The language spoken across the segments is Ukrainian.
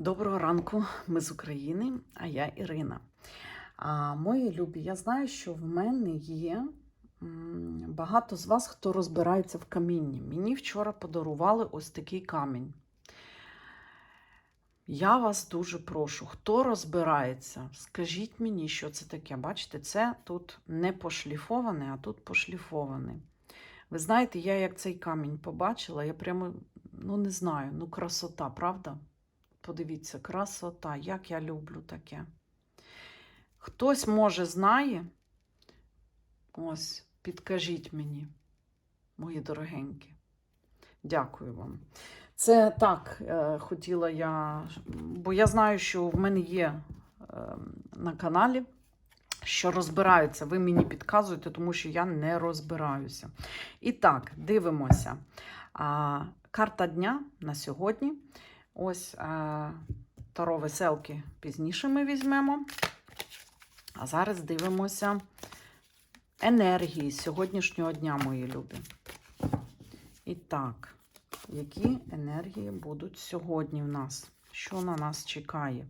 Доброго ранку, ми з України, а я Ірина. А, мої любі, я знаю, що в мене є багато з вас, хто розбирається в камінні. Мені вчора подарували ось такий камінь. Я вас дуже прошу, хто розбирається, скажіть мені, що це таке. Бачите, це тут не пошліфоване, а тут пошліфоване. Ви знаєте, я як цей камінь побачила, я прямо ну не знаю, ну красота, правда? Подивіться, красота, як я люблю таке. Хтось, може, знає. Ось, підкажіть мені, мої дорогенькі. Дякую вам. Це так е, хотіла я, бо я знаю, що в мене є е, на каналі, що розбираються. Ви мені підказуєте, тому що я не розбираюся. І так, дивимося. Карта дня на сьогодні. Ось а, таро веселки пізніше ми візьмемо. А зараз дивимося енергії сьогоднішнього дня, мої любі. І так, які енергії будуть сьогодні в нас? Що на нас чекає?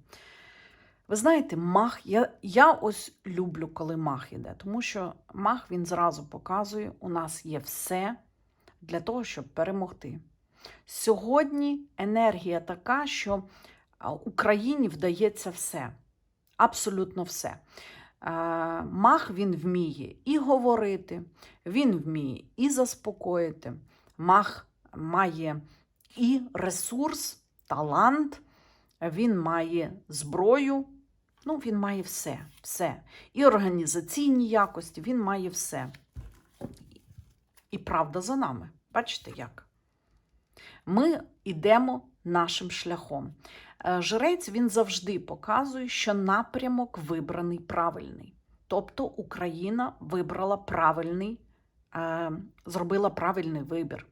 Ви знаєте, мах, я, я ось люблю, коли мах іде, тому що мах він зразу показує, у нас є все для того, щоб перемогти. Сьогодні енергія така, що Україні вдається все, абсолютно все. Мах він вміє і говорити, він вміє і заспокоїти. Мах має і ресурс, талант, він має зброю, ну, він має все, все. І організаційні якості, він має все. І правда за нами. Бачите як? Ми йдемо нашим шляхом. Е, Жрець він завжди показує, що напрямок вибраний правильний. Тобто Україна вибрала правильний, е, зробила правильний вибір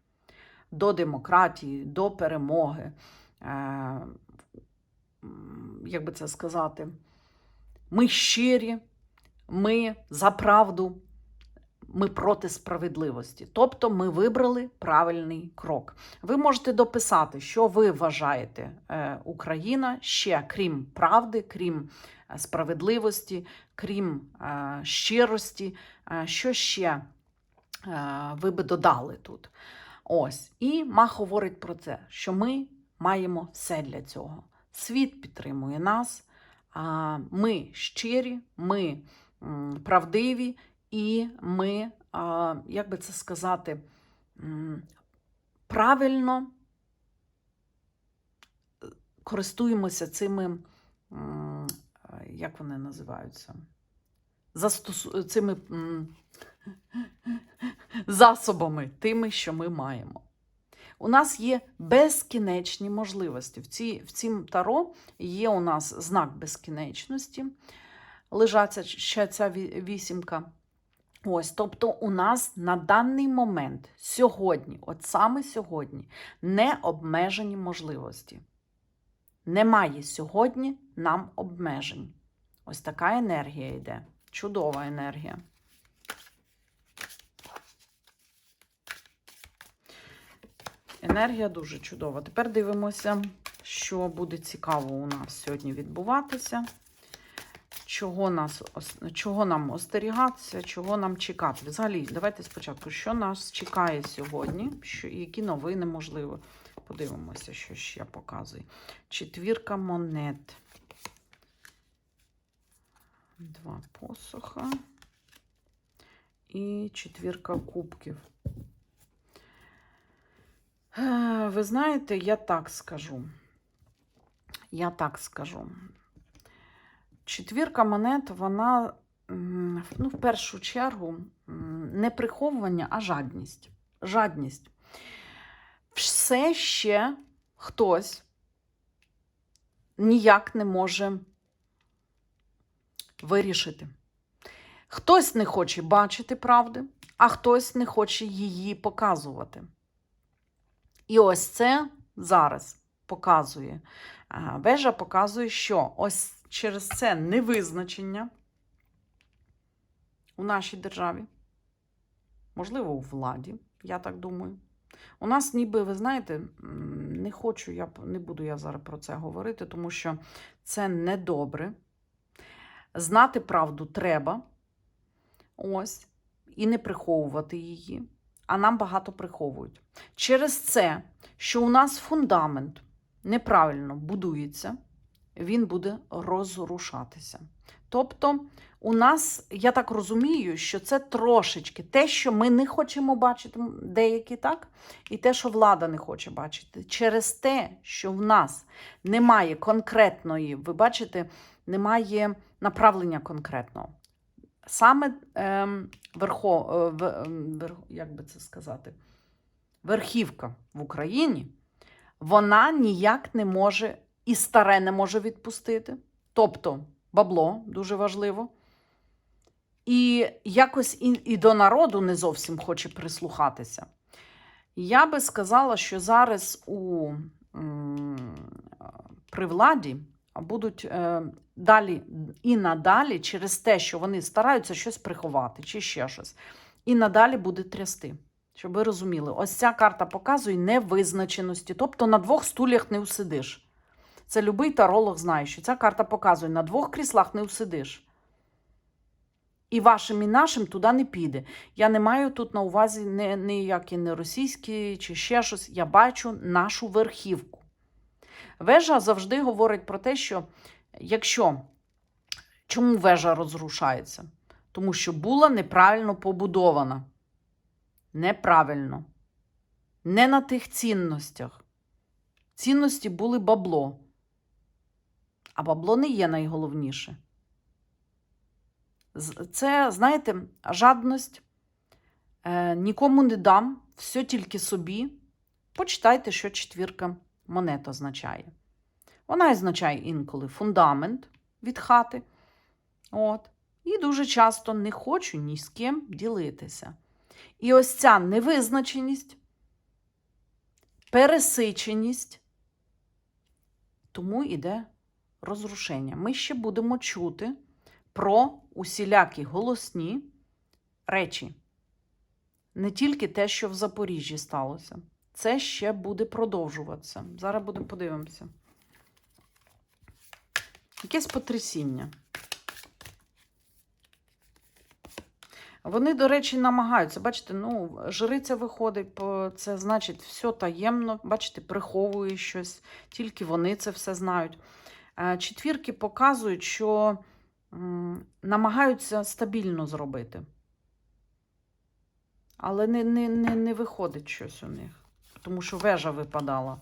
до демократії, до перемоги. Е, як би це сказати, ми щирі, ми за правду, ми проти справедливості. Тобто ми вибрали правильний крок. Ви можете дописати, що ви вважаєте е, Україна ще крім правди, крім е, справедливості, крім е, щирості, що ще ви би додали тут. Ось. І Мах говорить про це, що ми маємо все для цього. Світ підтримує нас, ми щирі, ми правдиві, і ми, як би це сказати, правильно е, користуємося цими, як вони називаються? Застосу... цими засобами, тими, що ми маємо. У нас є безкінечні можливості. В, ці, в цім таро є у нас знак безкінечності, лежаться ще ця вісімка. Ось, тобто, у нас на даний момент, сьогодні, от саме сьогодні, не обмежені можливості. Немає сьогодні нам обмежень. Ось така енергія йде. Чудова енергія. Енергія дуже чудова. Тепер дивимося, що буде цікаво у нас сьогодні відбуватися. Чого, нас, чого нам остерігатися, чого нам чекати. Взагалі, давайте спочатку, що нас чекає сьогодні, що, які новини можливо. Подивимося, що ще показує. Четвірка монет. Два посоха. І четвірка кубків. Е, Ви знаєте, я так скажу. Я так скажу. Четвірка монет, вона, ну, в першу чергу, не приховування, а жадність. Жадність. Все ще хтось ніяк не може вирішити. Хтось не хоче бачити правди, а хтось не хоче її показувати. І ось це зараз показує. Вежа показує, що ось через це невизначення у нашій державі, можливо, у владі, я так думаю, У нас ніби, ви знаєте, не хочу, я не буду я зараз про це говорити, тому що це недобре. Знати правду треба. Ось. І не приховувати її. А нам багато приховують. Через це, що у нас фундамент неправильно будується, він буде розрушатися. Тобто, у нас, я так розумію, що це трошечки те, що ми не хочемо бачити, деякі так, і те, що влада не хоче бачити. Через те, що в нас немає конкретної, ви бачите, немає направлення конкретного. Саме ем, верхо, е, ем, вер, як би це сказати, верхівка в Україні, вона ніяк не може і старе не може відпустити. Тобто бабло дуже важливо. І якось і, і до народу не зовсім хоче прислухатися. Я би сказала, що зараз у, при владі будуть е, далі і надалі через те, що вони стараються щось приховати чи ще щось. І надалі буде трясти. Щоб ви розуміли, ось ця карта показує невизначеності. Тобто на двох стульях не усидиш. Це любий таролог знає, що ця карта показує, на двох кріслах не усидиш. І вашим, і нашим туди не піде. Я не маю тут на увазі ніякі не російські чи ще щось. Я бачу нашу верхівку. Вежа завжди говорить про те, що якщо чому вежа розрушається? Тому що була неправильно побудована. Неправильно. Не на тих цінностях. Цінності були бабло. А бабло не є найголовніше. Це, знаєте, жадність. Е, нікому не дам, все тільки собі. Почитайте, що четвірка монет означає. Вона означає інколи фундамент від хати. От. І дуже часто не хочу ні з ким ділитися. І ось ця невизначеність, пересиченість, тому йде розрушення. Ми ще будемо чути про усілякі голосні речі. Не тільки те, що в Запоріжжі сталося. Це ще буде продовжуватися. Зараз будемо подивимося. Якесь потрясіння. Вони, до речі, намагаються. Бачите, ну, жриця виходить, це значить все таємно. Бачите, приховує щось, тільки вони це все знають. Е, Четвірки показують, що намагаються стабільно зробити. Але не, не, не, не виходить щось у них, тому що вежа випадала.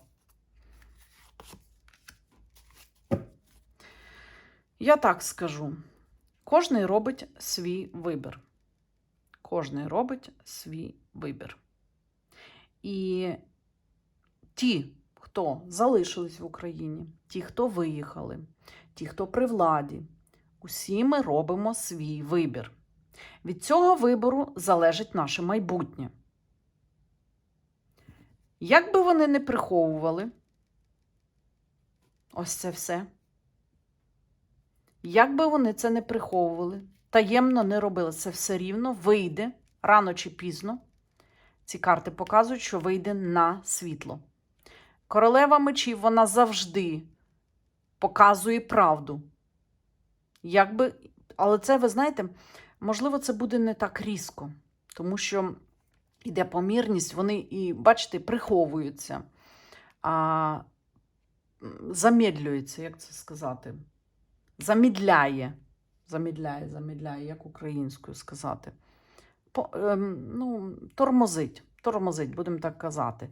Я так скажу: кожний робить свій вибір. Кожний робить свій вибір. І ті, хто залишились в Україні, ті, хто виїхали, ті, хто при владі, усі ми робимо свій вибір. Від цього вибору залежить наше майбутнє. Як би вони не приховували ось це все, як би вони це не приховували, таємно не робили, це все рівно вийде рано чи пізно. Ці карти показують, що вийде на світло. Королева мечів вона завжди показує правду. Якби, але це, ви знаєте, можливо, це буде не так різко, тому що йде помірність, вони і, бачите, приховуються, а, замедлюються, як це сказати, замідляє. Замідляє, замідляє, як українською сказати. По, ем, ну, тормозить, тормозить, будемо так казати.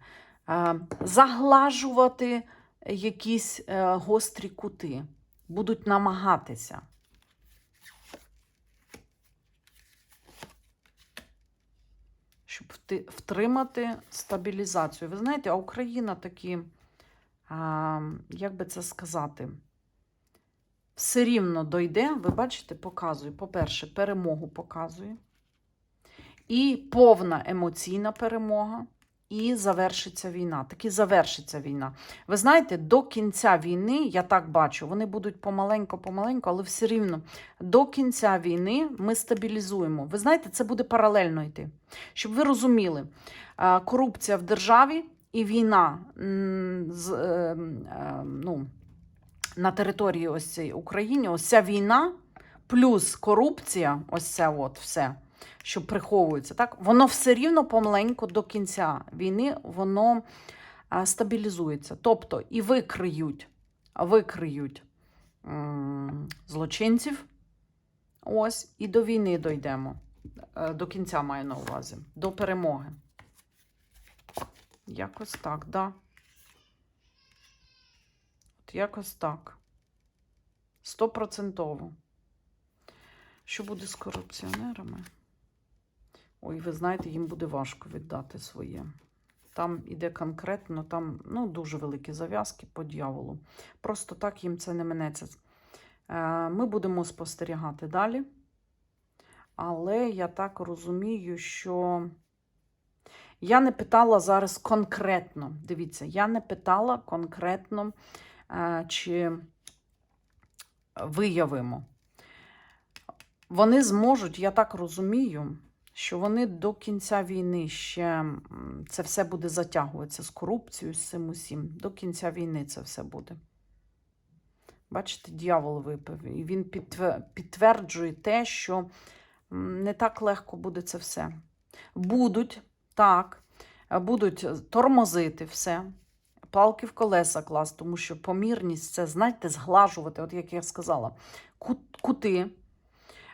Е, заглажувати якісь е, гострі кути. Будуть намагатися. Щоб втримати стабілізацію. Ви знаєте, а Україна такі, а, як би це сказати, все рівно дойде, ви бачите, показує, по-перше, перемогу показує. І повна емоційна перемога, і завершиться війна. Таки завершиться війна. Ви знаєте, до кінця війни, я так бачу, вони будуть помаленько-помаленько, але все рівно до кінця війни ми стабілізуємо. Ви знаєте, це буде паралельно йти. Щоб ви розуміли, корупція в державі і війна з, е, е, ну, на території ось цієї України, ось ця війна плюс корупція, ось це от все, що приховується, так, воно все рівно помаленьку до кінця війни воно стабілізується. Тобто і викриють, викриють злочинців. Ось, і до війни дійдемо. Е, До кінця маю на увазі, до перемоги. Якось так, да. От якось так. Стопроцентово. Що буде з корупціонерами? Ой, ви знаєте, їм буде важко віддати своє. Там іде конкретно, там ну, дуже великі зав'язки по дьяволу. Просто так їм це не минеться. Е, Ми будемо спостерігати далі. Але я так розумію, що я не питала зараз конкретно. Дивіться, я не питала конкретно, е, чи виявимо. Вони зможуть, я так розумію, що вони до кінця війни ще це все буде затягуватися з корупцією, з цим усім. До кінця війни це все буде. Бачите, дьявол випив. І він підтверджує те, що не так легко буде це все. Будуть, так, будуть тормозити все, палки в колеса класти, тому що помірність це, знаєте, зглажувати, от як я сказала, кут- кути.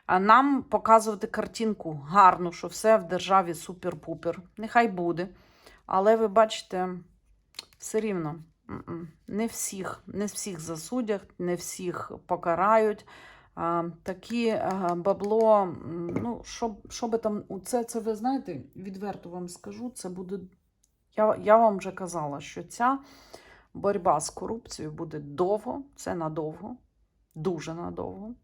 Нам показувати картинку гарну, що все в державі супер-пупер. Нехай буде. Але ви бачите, все рівно не всіх, не всіх засудять, не всіх покарають. Такі а, бабло, ну, що, що би там, це, це ви знаєте, відверто вам скажу, це буде. Я, я вам вже казала, що ця боротьба з корупцією буде довго, це надовго, дуже надовго.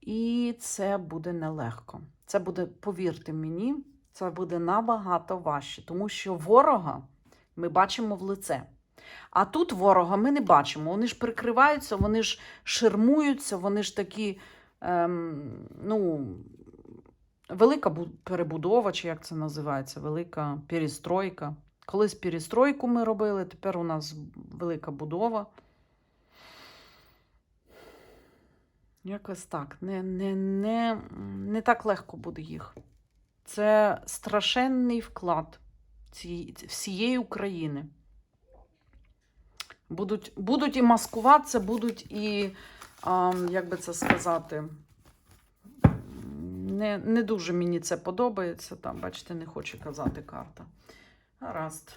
І це буде нелегко. Це буде, повірте мені, це буде набагато важче, тому що ворога ми бачимо в лице. А тут ворога ми не бачимо. Вони ж прикриваються, вони ж ширмуються, вони ж такі, ем, ну, велика перебудова, чи як це називається, велика перестройка. Колись перестройку ми робили, тепер у нас велика будова. Якось так. Не, не, не, не так легко буде їх. Це страшенний вклад всієї України. Будуть, будуть і маскуватися, будуть і, а, як би це сказати, не, не дуже мені це подобається. Там, бачите, не хоче казати карта. Гаразд.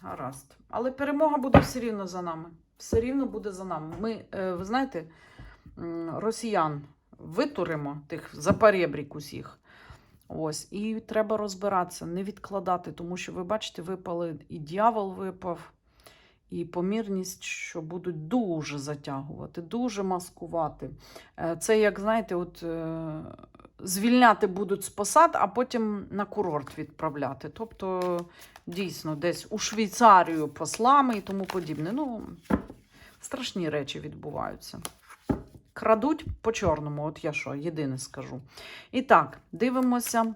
Гаразд. Але перемога буде все рівно за нами. Все рівно буде за нами. Ми, е, ви знаєте, росіян витуримо, тих запорєбрік усіх. Ось, і треба розбиратися, не відкладати, тому що ви бачите, випали і дьявол випав, і помірність, що будуть дуже затягувати, дуже маскувати. Е, Це, як знаєте, от е, звільняти будуть з посад, а потім на курорт відправляти. Тобто, дійсно, десь у Швейцарію послами і тому подібне. Ну, страшні речі відбуваються. Крадуть по чорному, от я що, єдине скажу. І так, дивимося.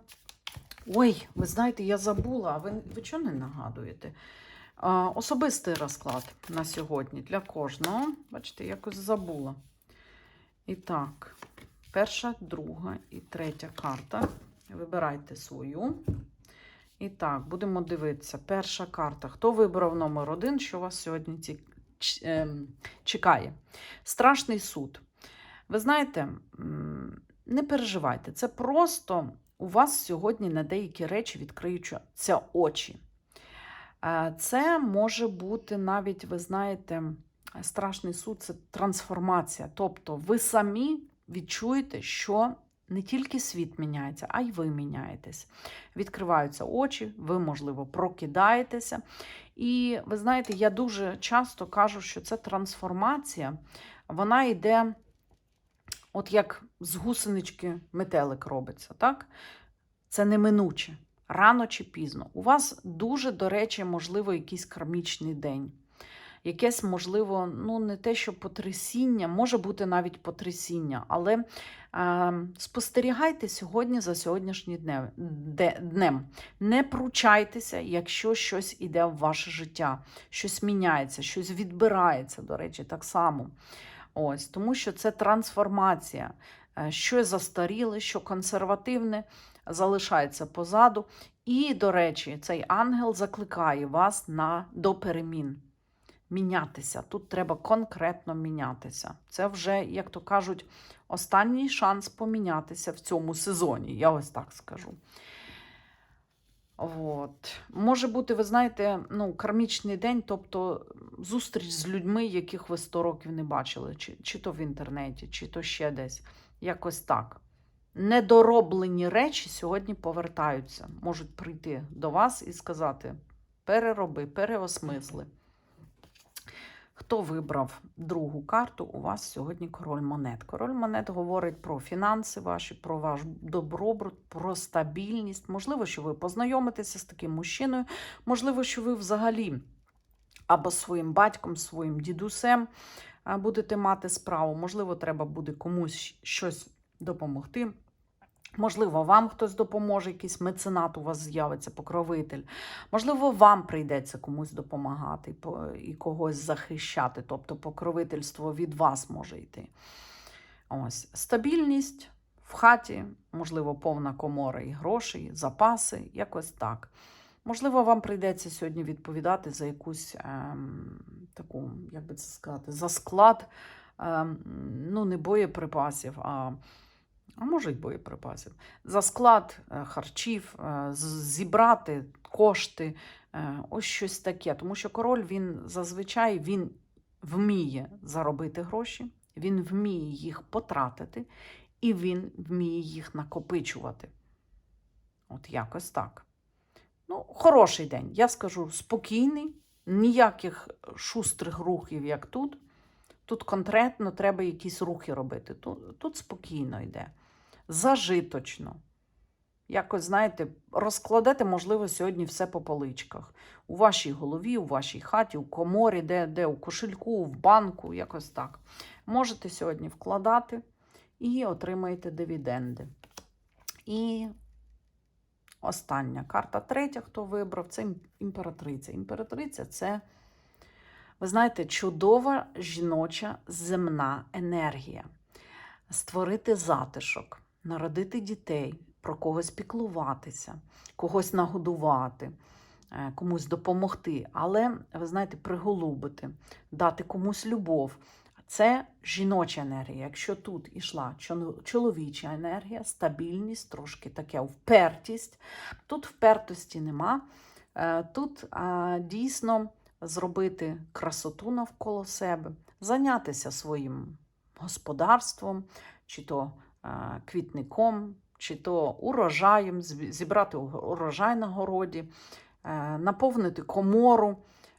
Ой, ви знаєте, я забула, а ви, ви чого не нагадуєте? А, особистий розклад на сьогодні для кожного. Бачите, якось забула. І так, перша, друга і третя карта. Вибирайте свою. І так, будемо дивитися. Перша карта. Хто вибрав номер один, що вас сьогодні ці... ем, чекає? Страшний суд. Ви знаєте, не переживайте, це просто у вас сьогодні на деякі речі відкриються очі. Е, Це може бути навіть, ви знаєте, страшний суд це трансформація. Тобто ви самі відчуєте, що не тільки світ міняється, а й ви міняєтесь. Відкриваються очі, ви, можливо, прокидаєтеся. І ви знаєте, я дуже часто кажу, що це трансформація, вона йде, от як з гусенички метелик робиться, так? Це неминуче. рано чи пізно. У вас дуже, до речі, можливо, якийсь кармічний день. Якесь, можливо, ну не те, що потрясіння, може бути навіть потрясіння, але е, спостерігайте сьогодні за сьогоднішнім днем, де- днем. Не пручайтеся, якщо щось іде в ваше життя, щось міняється, щось відбирається, до речі, так само. Ось, тому що це трансформація. Е, Що застаріле, що консервативне залишається позаду. І, до речі, цей ангел закликає вас на, до перемін. Мінятися. Тут треба конкретно мінятися. Це вже, як то кажуть, останній шанс помінятися в цьому сезоні. Я ось так скажу. От. Може бути, ви знаєте, ну, кармічний день, тобто зустріч з людьми, яких ви 100 років не бачили, чи, чи то в інтернеті, чи то ще десь. Якось так. Недороблені речі сьогодні повертаються. Можуть прийти до вас і сказати: перероби, переосмисли. Хто вибрав другу карту? У вас сьогодні король монет. Король монет говорить про фінанси ваші, про ваш добробут, про стабільність. Можливо, що ви познайомитеся з таким мужчиною, можливо, що ви взагалі або своїм батьком, своїм дідусем будете мати справу. Можливо, треба буде комусь щось допомогти. Можливо, вам хтось допоможе, якийсь меценат у вас з'явиться, покровитель. Можливо, вам прийдеться комусь допомагати і когось захищати, тобто покровительство від вас може йти. Ось стабільність в хаті, можливо, повна комора і грошей, запаси, якось так. Можливо, вам прийдеться сьогодні відповідати за якусь ем, таку, як би це сказати, за склад, ем, ну, не боєприпасів, а, а може й боєприпасів. За склад е, харчів, е, зібрати кошти, е, ось щось таке. Тому що король він зазвичай він вміє заробити гроші, він вміє їх потратити, і він вміє їх накопичувати. От якось так. Ну, хороший день. Я скажу спокійний, ніяких шустрих рухів, як тут. Тут конкретно треба якісь рухи робити. Тут, тут спокійно йде. Зажиточно. Якось, знаєте, розкладете, можливо, сьогодні все по поличках. У вашій голові, у вашій хаті, у коморі, де, де у кошельку, в банку, якось так. Можете сьогодні вкладати і отримаєте дивіденди. І остання карта третя, хто вибрав, це імператриця. Імператриця це, ви знаєте, чудова жіноча земна енергія. Створити затишок, народити дітей, про когось піклуватися, когось нагодувати, е, комусь допомогти. Але, ви знаєте, приголубити, дати комусь любов. Це жіноча енергія. Якщо тут ішла чоловіча енергія, стабільність, трошки таке впертість. Тут впертості нема. Е, Тут а, дійсно зробити красоту навколо себе, зайнятися своїм господарством, чи то е, квітником, чи то урожаєм, зібрати урожай на городі, е, наповнити комору,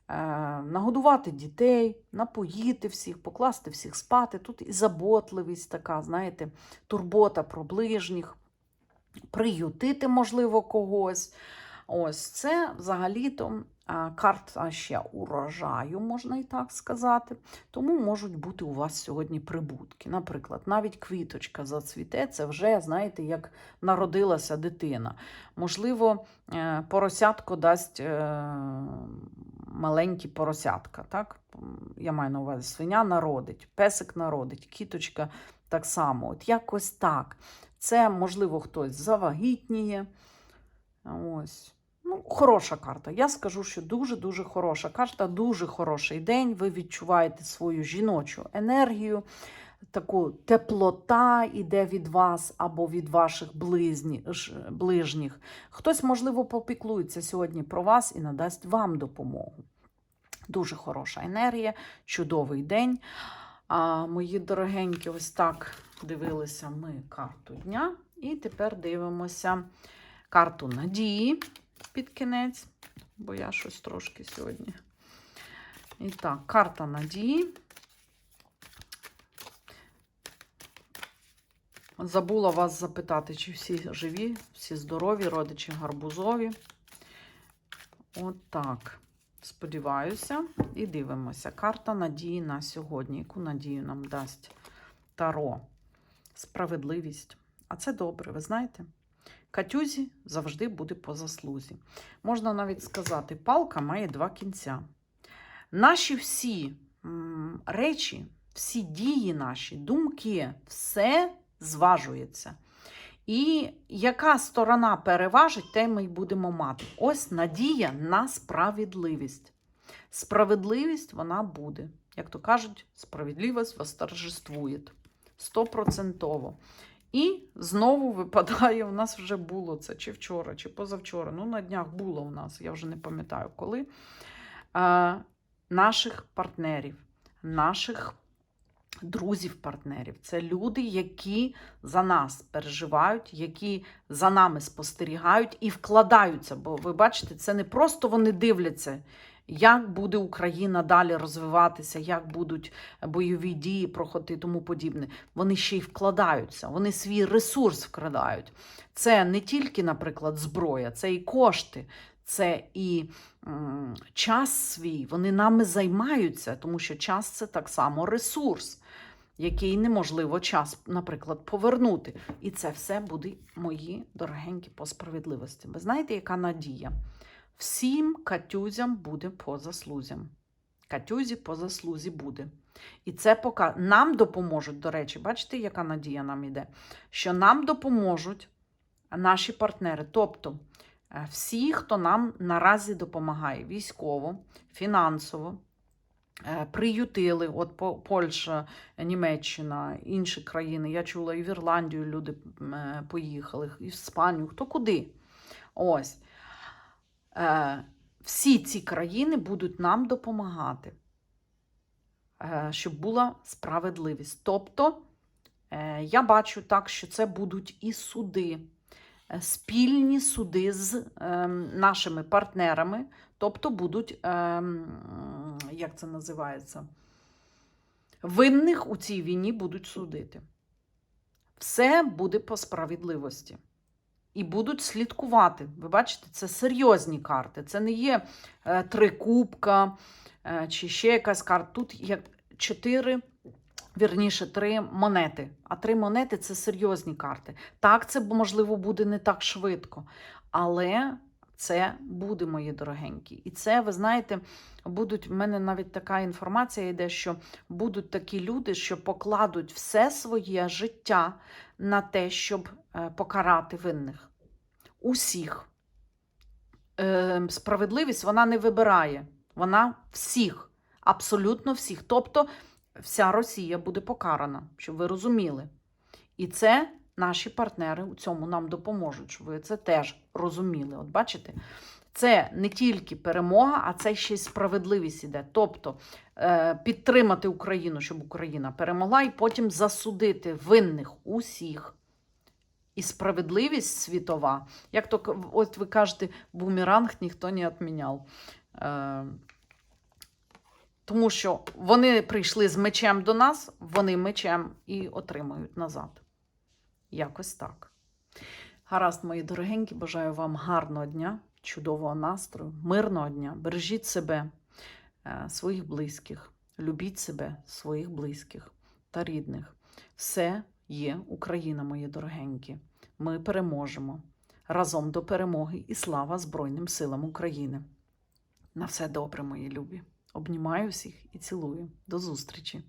е, нагодувати дітей, напоїти всіх, покласти всіх спати. Тут і заботливість така, знаєте, турбота про ближніх, приютити, можливо, когось. Ось це взагалі-то карта ще урожаю, можна і так сказати. Тому можуть бути у вас сьогодні прибутки. Наприклад, навіть квіточка зацвіте, це вже, знаєте, як народилася дитина. Можливо, е, поросятко дасть е, маленькі поросятка. Так? Я маю на увазі, свиня народить, песик народить, кіточка так само. От якось так. Це, можливо, хтось завагітніє. Ось. Ну, хороша карта. Я скажу, що дуже-дуже хороша карта, дуже хороший день. Ви відчуваєте свою жіночу енергію, таку теплота іде від вас або від ваших ближніх. Хтось, можливо, попіклується сьогодні про вас і надасть вам допомогу. Дуже хороша енергія, чудовий день. А, мої дорогенькі, ось так дивилися ми карту дня. І тепер дивимося карту надії під кінець, бо я щось трошки сьогодні. І так, карта надії. Забула вас запитати, чи всі живі, всі здорові, родичі гарбузові. От так. Сподіваюся, і дивимося. Карта надії на сьогодні. Яку надію нам дасть Таро? Справедливість. А це добре, ви знаєте? Катюзі завжди буде по заслузі. Можна навіть сказати, палка має два кінця. Наші всі речі, всі дії наші, думки, все зважується. І яка сторона переважить, те ми й будемо мати. Ось надія на справедливість. Справедливість вона буде. Як то кажуть, справедливість восторжествує. Стопроцентово. І знову випадає, у нас вже було це чи вчора, чи позавчора. Ну, на днях було у нас, я вже не пам'ятаю коли. Е, наших партнерів, наших друзів-партнерів. Це люди, які за нас переживають, які за нами спостерігають і вкладаються. Бо ви бачите, це не просто вони дивляться. Як буде Україна далі розвиватися, як будуть бойові дії проходити тому подібне. Вони ще й вкладаються, вони свій ресурс вкрадають. Це не тільки, наприклад, зброя, це і кошти, це і м, час свій. Вони нами займаються, тому що час це так само ресурс, який неможливо час, наприклад, повернути. І це все буде мої дорогенькі по справедливості. Ви знаєте, яка надія? Всім катюзям буде по заслузям. Катюзі по заслузі буде. І це пока нам допоможуть, до речі, бачите, яка надія нам іде? Що нам допоможуть наші партнери. Тобто е, всі, хто нам наразі допомагає військово, фінансово, е, приютили, от Польща, Німеччина, інші країни. Я чула, і в Ірландію люди е, поїхали, і в Іспанію, хто куди. Ось. Е, Всі ці країни будуть нам допомагати, е, щоб була справедливість. Тобто, е, я бачу так, що це будуть і суди, спільні суди з нашими партнерами, тобто будуть, як це називається, винних у цій війні будуть судити. Все буде по справедливості. І будуть слідкувати. Ви бачите, це серйозні карти. Це не є е, три кубка е, чи ще якась карта. Тут є чотири, вірніше, три монети. А три монети це серйозні карти. Так, це можливо буде не так швидко. Але це буде, мої дорогенькі. І це, ви знаєте, будуть в мене навіть така інформація йде, що будуть такі люди, що покладуть все своє життя на те, щоб покарати винних. Усіх. Е, Справедливість вона не вибирає. Вона всіх, абсолютно всіх. Тобто вся Росія буде покарана, щоб ви розуміли. І це наші партнери у цьому нам допоможуть, щоб ви це теж розуміли. От бачите? Це не тільки перемога, а це ще й справедливість іде. Тобто е, підтримати Україну, щоб Україна перемогла, і потім засудити винних усіх. І справедливість світова, як то от ви кажете, бумеранг ніхто не відміняв. Е, тому що вони прийшли з мечем до нас, вони мечем і отримують назад. Якось так. Гаразд, мої дорогенькі, бажаю вам гарного дня, чудового настрою, мирного дня. Бережіть себе, е, своїх близьких, любіть себе, своїх близьких та рідних. Все є Україна, мої дорогенькі. Ми переможемо разом до перемоги і слава Збройним силам України. На все добре, мої любі. Обнімаю всіх і цілую. До зустрічі!